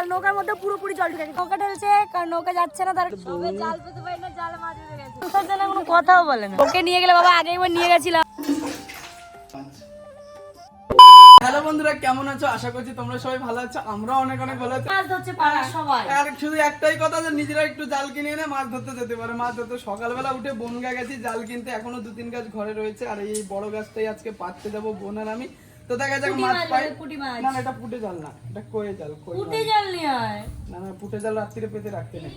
জল নৌকার মধ্যে পুরোপুরি জল ঢুকে নৌকা ঢেলছে কারণ নৌকা যাচ্ছে না তার জাল পেতে পারি না জাল মাছ উঠে গেছে। তোর জন্য কোনো কথাও বলে না। ওকে নিয়ে গেলে বাবা আগে একবার নিয়ে গেছিলাম। হ্যালো বন্ধুরা কেমন আছো? আশা করছি তোমরা সবাই ভালো আছো আমরা অনেক অনেক ভালো আছি। মাছ ধরছে পাড়ার সবাই। আর শুধু একটাই কথা যে নিজেরা একটু জাল কিনে এনে মাছ ধরতে যেতে পারে। মাছ ধরতে সকালবেলা উঠে বনগা গেছি জাল কিনতে এখনও দু তিন গাছ ঘরে রয়েছে। আর এই বড় গাছটাই আজকে পাততে যাব বোন আর আমি। তো দেখা যাক মাছ পাই। পুঁটি মাছ। না না এটা পুটে জাল না এটা কয়ে জাল উঠে জল? নিয়ে আয়। না না পুটে জাল রাত্রিরে পেতে রাখতে নেই।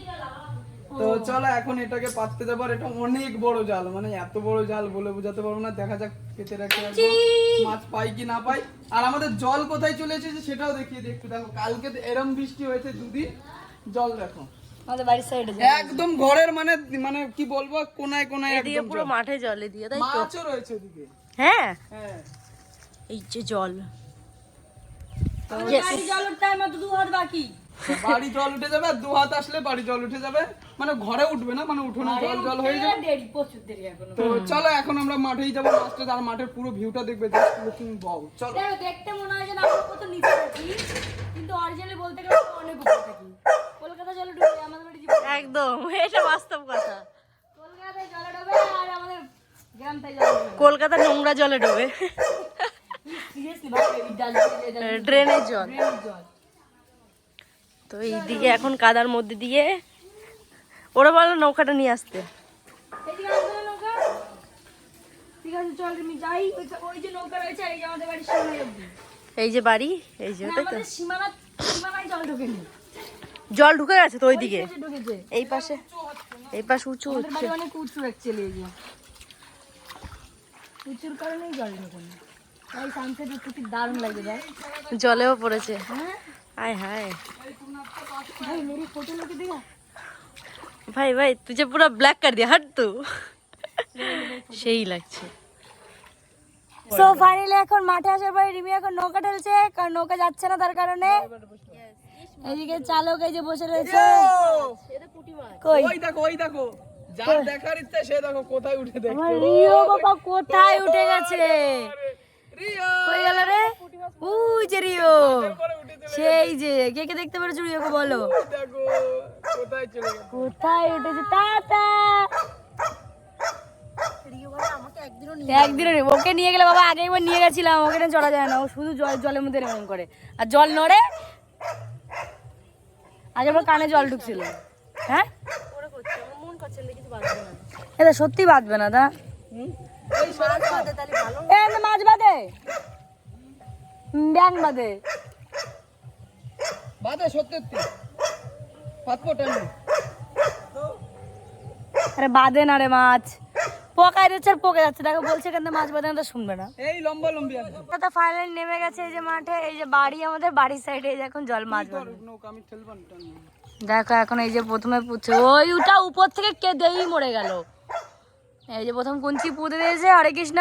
তো চলো এখন এটাকে পাততে এটা অনেক বড় জাল মানে এত বড় জাল বলে বোঝাতে পারব না দেখা যাক পেতে রাখতে। মাছ পাই কি না পাই। আর আমাদের জল কোথায় চলে এসেছে সেটাও দেখিয়ে দিই একটু দেখো কালকে তো এরম বৃষ্টি হয়েছে দুদিন। জল দেখো। আমাদের বাড়ির সাইডে একদম ঘরের মানে মানে কি বলব কোনায় কোনায় একদম পুরো মাঠে জলে দিয়ে তাই মাছও রয়েছে ওদিকে। হ্যাঁ? হ্যাঁ। এই যে জল। বাড়ি উঠে যাবে আর দু হাত আসলে বাড়ি জল উঠে যাবে। মানে ঘরে উঠবে না মানে উঠোনে জল জল হয়ে যাবে। তো চলো এখন আমরা মাঠেই যাব লাস্টে আর মাঠের পুরো ভিউটা দেখবে জাস্ট লুকিং বাউ চলো। দেখতে মনে হয় যে না আমরা কত নিচে থাকি কিন্তু অরিজিনালি বলতে গেলে অনেক উপরে থাকি। কলকাতা জলে ডুবে আমাদের বাড়ি একদম এটা বাস্তব কথা। কলকাতায় জলে ডুবে আর আমাদের গ্রাম জলে কলকাতা নোংরা জলে ডোবে। এই ড্রেনের জল। তো এইদিকে এখন কাদার মধ্যে দিয়ে ওরা বলল নৌকাটা নিয়ে আসতে। না এই যে এই বাড়ি এই যে জল ঢুকে গেছে তো ওইদিকে। এই পাশে এই পাশে উঁচু হচ্ছে। অনেক উঁচু অ্যাকচুয়ালি এই যে। উঁচুর কারণেই জল ঢোকেনি তাই সানসেট একটু কি জলেও পড়েছে। হ্যাঁ? ভাই ভাই তুঝে পুরো ব্ল্যাক কার দিয়ে হাট তু। সেই লাগছে। সো ফাইনালি এখন মাঠে আসার পরে রিমি এখন নৌকা ঠেলছে কারণ নৌকা যাচ্ছে না তার কারণে। এদিকে চালক এই যে বসে রয়েছে। ওই দেখো ওই দেখো। দেখার ইচ্ছা সে দেখো কোথায় উঠে কোথায় উঠে গেছে? কই গেল রে? উই যে রিও। পরে সেই যে কে কে দেখতে পেরেছ রিওকে বলো? কোথায় চলে গেছে? কোথায় উঠেছে? টাটা একদিনও ওকে নিয়ে গেলে বাবা আগে একবার নিয়ে গেছিলাম। ওকে না চড়া যায় না। ও শুধু জল জলের মধ্যে এরকম করে। আর জল নড়ে আগে আমার কানে জল ঢুকছিল। হ্যাঁ? এটা সত্যি বাঁধবে না দা। মাছ ব্যাং বাদে। সত্যি। আরে না রে মাছ। পোকায় দিচ্ছে আর পোকে যাচ্ছে দেখো বলছে এখান মাছ না শুনবে না। এই লম্বা লম্বি ফাইনালি নেমে গেছে এই যে মাঠে এই যে বাড়ি আমাদের বাড়ির সাইডে এই যে এখন জল মাছ। দেখো এখন এই যে প্রথমে পুচ্ছে ওই উটা উপর থেকে কে দেই মরে গেল। এই যে প্রথম কুঞ্চি পুঁতে দিয়েছে হরে কৃষ্ণ।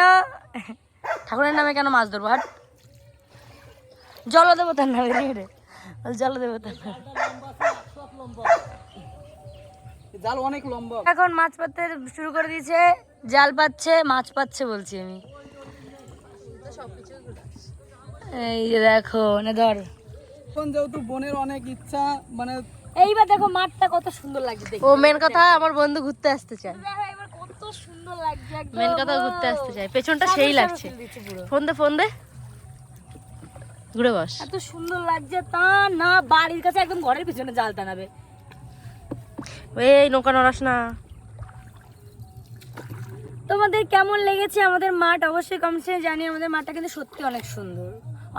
ঠাকুরের নামে কেন মাছ ধরবো? হাট। জল দেবো তার নামে রে জল দেবো তার নামে। জাল অনেক লম্বা। এখন মাছ পাততে শুরু করে দিয়েছে জাল পাচ্ছে মাছ পাচ্ছে বলছি আমি। এই যে দেখো না ধর। এখন যেহেতু বোনের অনেক ইচ্ছা মানে এইবার দেখো মাঠটা কত সুন্দর লাগছে ও মেন কথা আমার বন্ধু ঘুরতে আসতে চায়। সুন্দর লাগছে একদম মেন কথা ঘুরতে আসতে চায় পেছনটা সেই লাগছে। ফোন দে ফোন দে। ঘুরে বস। এত সুন্দর লাগছে তা না বাড়ির কাছে একদম ঘরের পিছনে জাল টানাবে। এই নৌকা নড়াস না। তোমাদের কেমন লেগেছে আমাদের মাঠ? অবশ্যই কমেন্টসে জানি আমাদের মাঠটা কিন্তু সত্যি অনেক সুন্দর।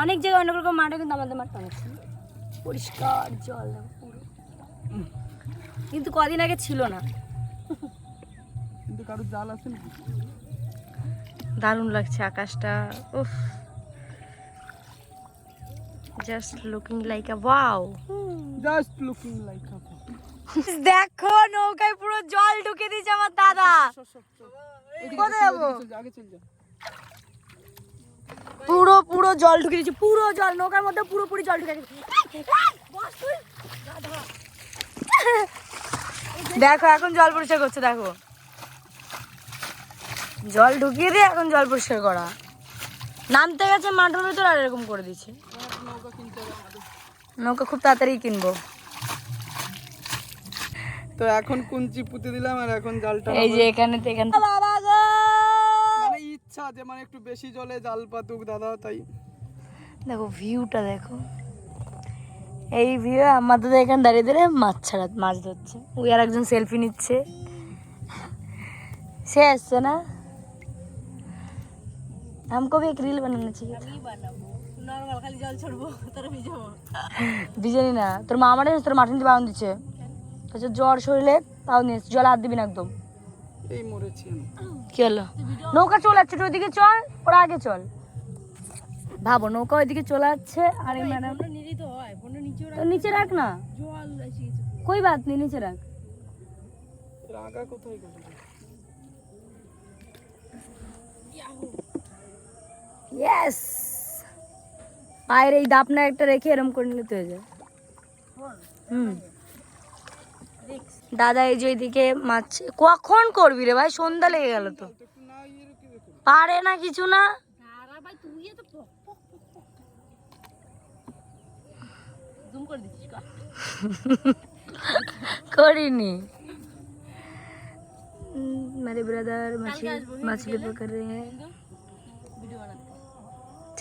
অনেক জায়গায় অনেক রকম মাঠে কিন্তু আমাদের মাঠটা অনেক সুন্দর। পরিষ্কার জল পুরো। কিন্তু কদিন আগে ছিল না। কিন্তু কারোর জাল আছে না দারুণ লাগছে আকাশটা। উফ। Just looking like a wow just looking like দেখো নৌকায় পুরো জল ঢুকে দিয়েছে আমার দাদা। কোথায় যাব? আগে চল যা। পুরো পুরো জল ঢুকে দিয়েছে পুরো জল নৌকার মধ্যে পুরোপুরি জল ঢুকে দেখো এখন জল পরিষ্কার করছে দেখো। জল ঢুকিয়ে দিয়ে এখন জল পরিষ্কার করা। নামতে গেছে মাঠের ভিতর আর এরকম করে দিচ্ছে নৌকা খুব তাড়াতাড়ি কিনবো। তো এখন কুঞ্চি পুঁতে দিলাম আর এখন জালটা এই যে এখানে তো এখানে বাবা গো! মানে ইচ্ছা যে মানে একটু বেশি জলে জাল পাতুক দাদা তাই। দেখো ভিউটা দেখো। এই ভিউ আমাদের এখানে দাঁড়িয়ে দাঁড়িয়ে মাছ ছাড়া মাছ ধরছে। ওই আর একজন সেলফি নিচ্ছে। সে আসছে না? हमको भी एक रील बनाना चाहिए ভিজেনি না তোর মা আমার তোর মাঠে দিয়ে বাউন দিচ্ছে বলছে জ্বর শরীরে তাও নিয়ে এসছে। জল হাত দিবি না একদম এই মরেছি আমি কি হলো নৌকা চলে যাচ্ছে তুই ওইদিকে চল ওরা আগে চল ভাবো নৌকা ওইদিকে চলে যাচ্ছে আর এই ম্যাডাম তো নিচে রাখ না কই বাত নেই নিচে রাখ রাগা কোথায় ইয়েস পায়ের এই দাপনা একটা রেখে এরম করে নিলে তো হয়ে যায় হুম দাদা এই যে এইদিকে মাছ কখন করবি রে ভাই সন্ধ্যা লেগে গেল তো একটু না ইয়ে কি দেখো পারে না কিছু না करीनी मेरे ब्रदर मछली मछली पकड़ रहे हैं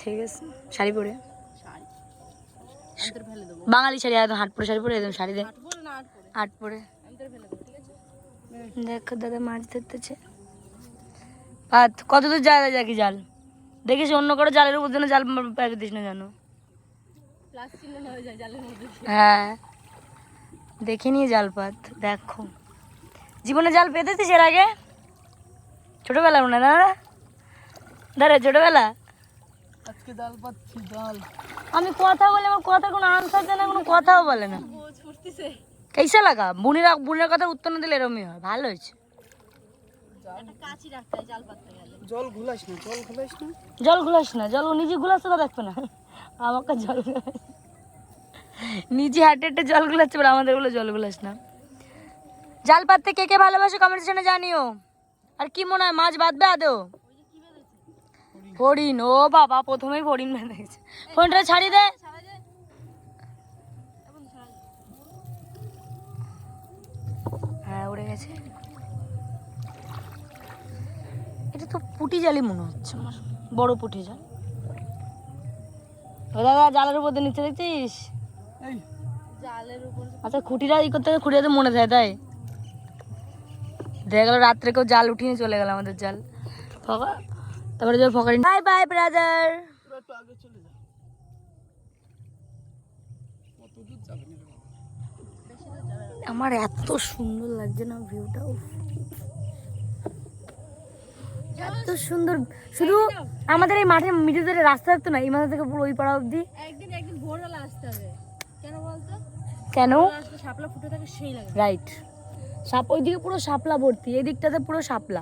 ঠিক আছে। শাড়ি পরে। বাঙালি শাড়ি একদম হাট পরে শাড়ি পরে একদম শাড়ি দে। হাট পরে দেখো দাদা মাছ ধরতেছে। পাত কত দূর যায় যাকি জাল? দেখিস অন্য কারও জালের উপর যেন জাল পেতে দিস না জানো হ্যাঁ দেখে নিয়ে জাল পাত দেখো। জীবনে জাল পেতেছিস এর আগে? ছোটবেলা মনে হয় না? দাঁড়ে ছোটবেলা? আজকে জাল পাচ্ছি জাল আমি কথা বলে আমার কথা কোনো আনসার দেয় না কোনো কথাও বলে না। কেসে লাগা? বুনিরা বুনের কথা উত্তর না দিলে এরমই হয় ভালো হয়েছে। জল ঘুলাস না জল ঘুলাস না। জল ঘুলাস না জল ও নিজে ঘুলাচ্ছে তো দেখবে না। আমাকে জল নিজে হাটে হাটে জল ঘুলাচ্ছে এবার আমাদের বলে জল ঘুলাস না। জাল পাততে কে কে ভালোবাসে কমেন্ট সেকশনে জানিও। আর কি মনে হয় মাছ বাঁধবে আদৌ? ফড়িন ও বাবা প্রথমেই বেঁধে গেছে ফোনটা ছাড়ি দে। হ্যাঁ উড়ে গেছে। এটা তো পুটি জালি মনে হচ্ছে আমার। বড় পুটি জাল। ও দাদা জালের উপর দিয়ে নিচে দেখছিস? এই। আচ্ছা খুঁটিটা ই করতে খুঁটিতে মনে থাকে তাই। দেখা গেল রাত্রে কেউ জাল উঠিয়ে চলে গেল আমাদের জাল। ফকা তারপরে যে ফকারি বাই বাই ব্রাদার তোরা একটু আগে চলে যা। কত দূর যাবে না রে বাবা? আমার এত সুন্দর লাগছে না ভিউটা এত সুন্দর। শুধু আমাদের এই মাঠের মিডিল ধরে রাস্তা থাকতো না এই মাথা থেকে পুরো ওই পাড়া অবধি। একদিন একদিন ভোরবেলা আসতে হবে। কেন বলতো? কেন? আসলে শাপলা ফুটে থাকে সেই লাগে। রাইট সাপ ওইদিকে পুরো শাপলা ভর্তি এই দিকটাতে পুরো শাপলা।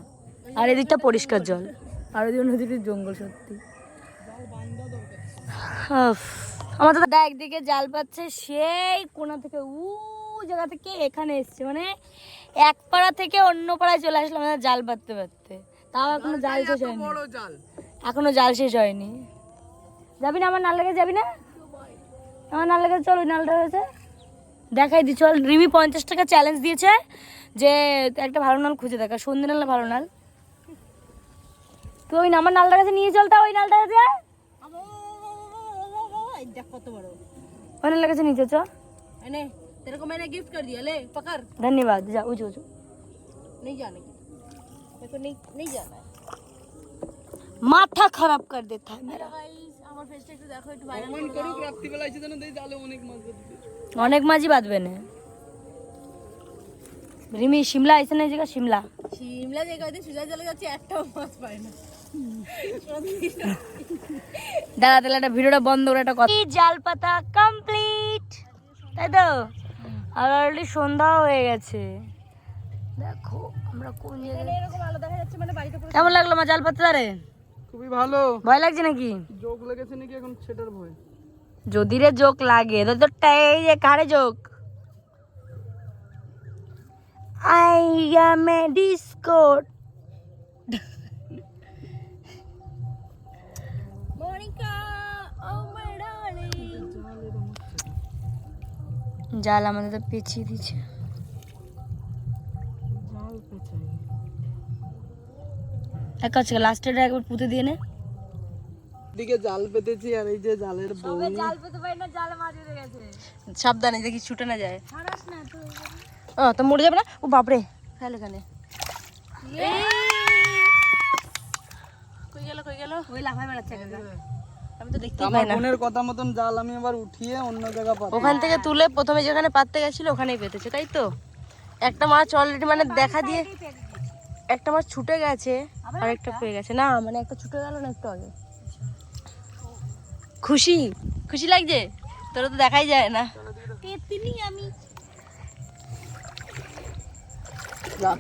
আর এদিকটা পরিষ্কার জল। আর ওই নদীতে জঙ্গল সত্যি। আমার দাদা একদিকে জাল পাচ্ছে সেই কোনা থেকে উ জায়গা থেকে এখানে এসছে। মানে এক পাড়া থেকে অন্য পাড়ায় চলে আসলাম আমাদের জাল পাততে পারতে তাও এখনও জাল শেষ হয়নি। এখনও জাল শেষ হয়নি। যাবি না আমার নাল লেগে যাবি না? আমার নাল লেগে চল ওই নালটা হয়েছে। দেখাই দি চল রিমি পঞ্চাশ টাকা চ্যালেঞ্জ দিয়েছে যে একটা ভালো নাল খুঁজে দেখা। সন্ধ্যে নাল ভালো নাল। তুই ওই না- আমার নালটার কাছে নিয়ে চল তা ওই নালটার কাছে এই দেখ কত বড় ওই নালটার কাছে নিচে চ मैंने तेरे को मैंने गिफ्ट कर दिया ले पकड़ ধন্যবাদ যা উঁচু উঁচু नहीं जाने की मेरे को नहीं नहीं जाना है মাথা খারাপ কর দেতা है मेरा गाइस আমার ফেসটা একটু দেখো একটু ভাইরাল ভগবান করুক রাত্রিবেলা এসে যেন দেই জালে অনেক মাছ ধরতে অনেক মাঝি বাঁধবে না রিমি শিমলা আইসে না জায়গা শিমলা। শিমলা যে কয়দিন সুজা চলে যাচ্ছে একটাও মাছ পায় না। দাঁড়া তাহলে একটা ভিডিওটা বন্ধ করে একটা কথা জাল পাতা কমপ্লিট তাই তো? আর অলরেডি সন্ধ্যাও হয়ে গেছে। দেখো আমরা কোন জায়গায় এরকম আলো দেখা যাচ্ছে মানে বাড়িতে কেমন লাগল মা জাল পাতা রে খুবই ভালো। ভয় লাগছে নাকি? যোগ লেগেছে নাকি এখন সেটার ভয়? যদি রে জোক লাগে তো তোরটা এই যে কারে joke? I am a darling জাল আমাদের তো পেঁচিয়ে দিচ্ছে এক কাজ লাস্টের একবার পুঁতে দিয়ে নে। দিকে জাল পেতেছি আর এই যে জালের বউ। জাল পেতে পারি না জাল মাছ গেছে। সাবধানে দেখি ছুটে না যায়। না তুই। ও তো মরে যাবে না ও বাপরে ফেল এখানে কই গেল কই গেল ওই লাফাই বেড়াচ্ছে কাকা আমি তো দেখতে আমার বোনের কথা মতন জাল আমি আবার উঠিয়ে অন্য জায়গা ওখান থেকে তুলে প্রথমে যেখানে পাততে গেছিল ওখানেই পেতেছে তাই তো? একটা মাছ অলরেডি মানে দেখা দিয়ে একটা মাছ ছুটে গেছে আর একটা? পেয়ে গেছে। না মানে একটা ছুটে গেল না একটু আগে। খুশি? খুশি লাগছে? তোরা তো দেখাই যায় না। আমি।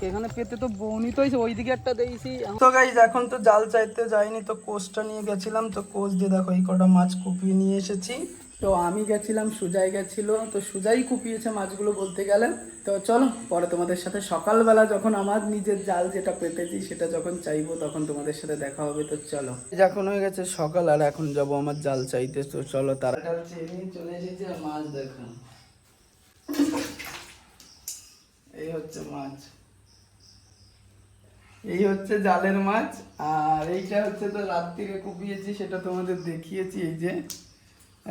এখানে পেতে তো বৌনি তো ওইদিকে একটা দিয়েছি তো গাইজ এখন তো জাল চাইতে যাইনি তো কোচটা নিয়ে গেছিলাম তো কোচ দিয়ে দেখো এই কটা মাছ কুপিয়ে নিয়ে এসেছি। তো আমি গেছিলাম সুজাই গেছিল তো সুজাই কুপিয়েছে মাছগুলো বলতে গেলে। তো চলো পরে তোমাদের সাথে সকালবেলা যখন আমার নিজের জাল যেটা পেতেছি সেটা যখন চাইব তখন তোমাদের সাথে দেখা হবে তো চলো। এখন হয়ে গেছে সকাল আর এখন যাব আমার জাল চাইতে তো চলো তারা জাল চেয়ে চলে এসেছি আর মাছ দেখো এই হচ্ছে মাছ। এই হচ্ছে জালের মাছ আর এইটা হচ্ছে তো রাত্রিরে কুপিয়েছি সেটা তোমাদের দেখিয়েছি এই যে।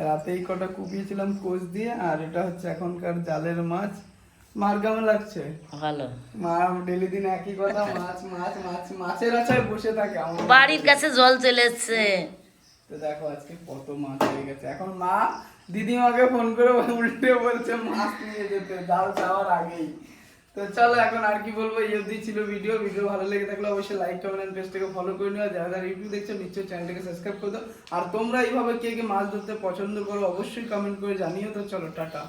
রাতেই কটা কুপিয়েছিলাম কোচ দিয়ে আর এটা হচ্ছে এখনকার জালের মাছ। মার কেমন লাগছে? ভালো। মা ডেলি দিন একই কথা মাছ মাছ মাছ মাছের আছায় বসে থাকে আমার। বাড়ির কাছে জল চলে এসছে। তো দেখো আজকে কত মাছ হয়ে গেছে। এখন মা দিদিমাকে ফোন করে উল্টে বলছে মাছ নিয়ে যেতে জাল চাওয়ার আগেই। তো চলো এখন আর কি বলব, এই অবধি ছিল ভিডিও ভিডিও ভালো লেগে থাকলে অবশ্যই লাইক কমেন্ট পেজটাকে ফলো করে নিও। যারা যারা ইউটিউব দেখছ, নিশ্চয়ই চ্যানেলটাকে সাবস্ক্রাইব করে দাও। আর তোমরা এইভাবে কে কে মাছ ধরতে পছন্দ করো, অবশ্যই কমেন্ট করে জানিও। তো চলো, টাটা।